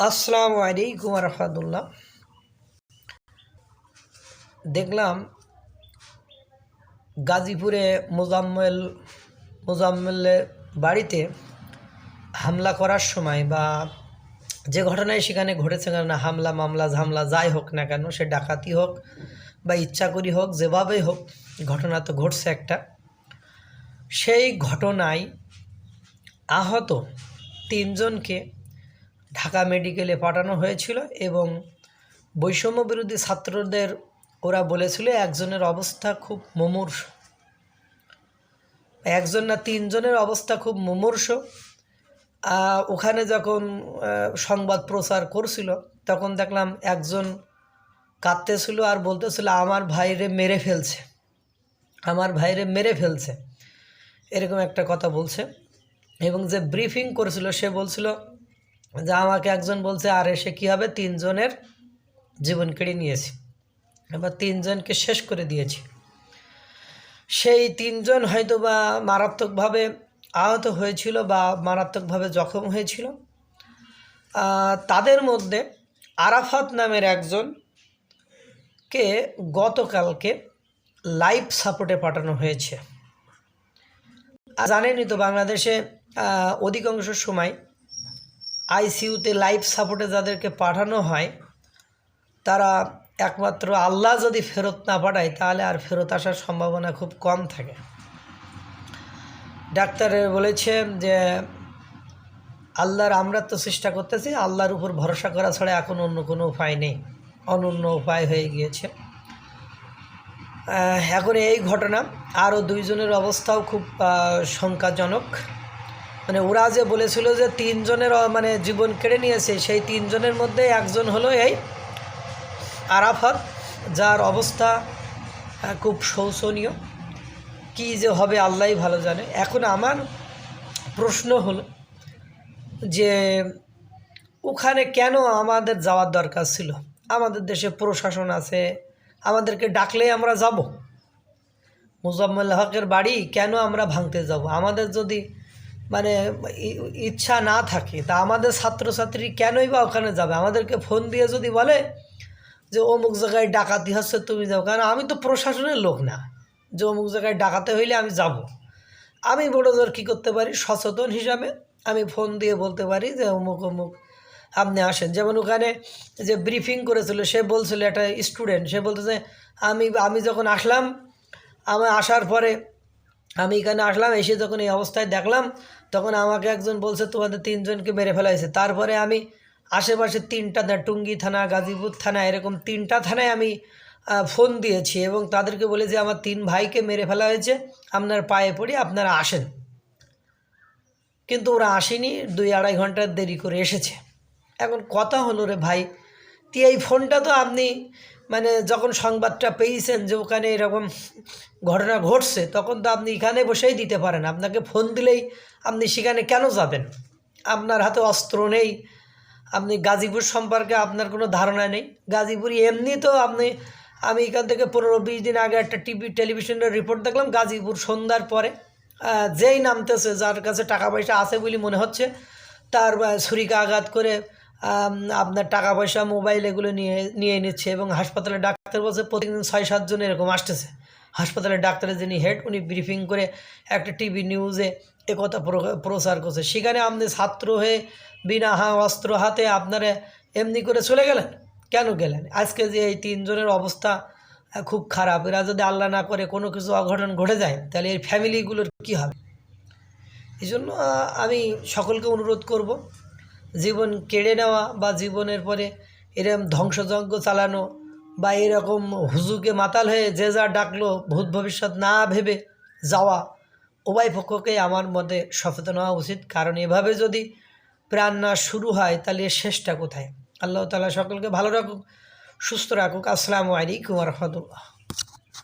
আসসালামু আলাইকুম রহমতুল্লাহ দেখলাম গাজীপুরে মোজাম্মেল, মোজাম্মেলের বাড়িতে হামলা করার সময় বা যে ঘটনায় সেখানে ঘটেছে কেন হামলা, মামলা, ঝামলা, যাই হোক না কেন, সে ডাকাতি হোক বা ইচ্ছা করি হোক, যেভাবেই হোক, ঘটনা তো ঘটছে একটা। সেই ঘটনায় আহত তিনজনকে ঢাকা মেডিকেলে পাঠানো হয়েছিল এবং বৈষম্য বিরোধী ছাত্রদের ওরা বলেছিল একজনের অবস্থা খুব মুমূর্ষ। একজন না তিনজনের অবস্থা খুব মুমূর্ষ। ওখানে যখন সংবাদ প্রচার করছিল, তখন দেখলাম একজন কাঁদতেছিল আর বলতেছিল, আমার ভাইরে মেরে ফেলছে। আমার ভাইরে মেরে ফেলছে। এরকম একটা কথা বলছে এবং যে ব্রিফিং করেছিল, সে বলছিল যে আমাকে একজন বলছে, আর এসে কী হবে? তিনজনের জীবন কেড়ে নিয়েছি। এবার তিনজনকে শেষ করে দিয়েছি। সেই তিনজন হয়তো বা মারাত্মকভাবে আহত হয়েছিল বা মারাত্মকভাবে জখম হয়েছিল। তাদের মধ্যে আরাফাত নামের একজনকে গতকালকে লাইফ সাপোর্টে পাঠানো হয়েছে। জানেনই তো বাংলাদেশে অধিকাংশ সময় আইসিইউতে লাইফ সাপোর্টে যাদেরকে পাঠানো হয়, তারা একমাত্র আল্লাহ যদি ফেরত না পাঠায়, তাহলে আর ফেরত আসার সম্ভাবনা খুব কম থাকে। ডাক্তারের বলেছে যে, আল্লাহর আমরা তো চেষ্টা করতেছি, আল্লাহর উপর ভরসা করা ছাড়া এখন অন্য কোনো উপায় নেই, অনন্য উপায় হয়ে গিয়েছে। এখন এই ঘটনা, আরও দুইজনের অবস্থাও খুব শঙ্কাজনক। মানে ওরা যে বলেছিল যে তিনজনের মানে জীবন কেড়ে নিয়েছে, সেই তিনজনের মধ্যে একজন হলো এই আরাফাত, যার অবস্থা খুব শোচনীয় কী যে হবে আল্লাহই ভালো জানে। এখন আমার প্রশ্ন হলো যে ওখানে কেন আমাদের যাওয়ার দরকার ছিল? আমাদের দেশে প্রশাসন আছে, আমাদেরকে ডাকলে আমরা যাব। মুজাম্মেল হকের বাড়ি কেন আমরা ভাঙতে যাব? আমাদের যদি মানে ইচ্ছা না থাকে, তা আমাদের ছাত্রছাত্রী কেনই বা ওখানে যাবে? আমাদেরকে ফোন দিয়ে যদি বলে যে, অমুক জায়গায় ডাকাতি হচ্ছে, তুমি যাও। কারণ আমি তো প্রশাসনের লোক না, যে অমুক জায়গায় ডাকাতে হইলে আমি যাব। আমি বড় জোর কী করতে পারি? সচেতন হিসাবে আমি ফোন দিয়ে বলতে পারি যে, অমুক অমুক, আপনি আসেন। যেমন ওখানে যে ব্রিফিং করেছিল, সে বলছিল, একটা স্টুডেন্ট, সে বলতেছে, আমি আমি যখন আসলাম আমি আসার পরে আমি এখানে আসলাম, এসে যখন এই অবস্থায় দেখলাম, তখন আমাকে একজন বলছে, তোমাদের তিনজনকে মেরে ফেলা হয়েছে। তারপরে আমি আশেপাশে তিনটা টুঙ্গি থানা, গাজীপুর থানা, এরকম তিনটা থানায় আমি ফোন দিয়েছি এবং তাদেরকে বলে যে, আমার তিন ভাইকে মেরে ফেলা হয়েছে, আপনার পায়ে পড়ি, আপনারা আসেন। কিন্তু ওরা আসেনি, দুই আড়াই ঘণ্টা দেরি করে এসেছে। এখন কথা হলো রে ভাই তুই এই ফোনটা তো আপনি মানে যখন সংবাদটা পেয়েছেন যে ওখানে এরকম ঘটনা ঘটছে, তখন তো আপনি এখানে বসেই দিতে পারেন। আপনাকে ফোন দিলেই আপনি সেখানে কেন যাবেন? আপনার হাতে অস্ত্র নেই, আপনি গাজীপুর সম্পর্কে আপনার কোনো ধারণা নেই। গাজীপুর এমনি তো আপনি, আমি এখান থেকে পনেরো বিশ দিন আগে একটা টিভি টেলিভিশনের রিপোর্ট দেখলাম, গাজীপুর সন্ধ্যার পরে যেই নামতেছে, যার কাছে টাকা পয়সা আছে বলে মনে হচ্ছে, তার ছুরিকা আঘাত করে আপনার টাকা পয়সা মোবাইল এগুলো নিয়ে নিয়ে নিচ্ছে এবং হাসপাতালে ডাক্তার বলছে প্রতিদিন ছয় সাতজন এরকম আসতেছে। হাসপাতালের ডাক্তারের যিনি হেড উনি ব্রিফিং করে একটা টিভি নিউজে একথা প্র- প্রচার করছে। সেখানে আপনি ছাত্র হয়ে বিনা হা, অস্ত্র হাতে আপনারা এমনি করে চলে গেলেন? কেন গেলেন? আজকে যে এই তিনজনের অবস্থা খুব খারাপ। এরা যদি আল্লাহ না করে কোনো কিছু অঘটন ঘটে যায়, তাহলে এই ফ্যামিলিগুলোর কী হবে? এই জন্য আমি সকলকে অনুরোধ করব জীবন কেড়ে নেওয়া বা জীবনের পরে এরকম ধ্বংসযজ্ঞ চালানো বা এরকম হুজুকে মাতাল হয়ে যে যা ডাকলো ভূত ভবিষ্যৎ না ভেবে যাওয়া উভয় পক্ষকেই আমার মতে সচেতন হওয়া উচিত। কারণ এভাবে যদি প্রাণ না শুরু হয়, তাহলে শেষটা কোথায়? আল্লাহ তালা সকলকে ভালো রাখুক, সুস্থ রাখুক। আসসালামু আলাইকুম রহমতুল্লাহ।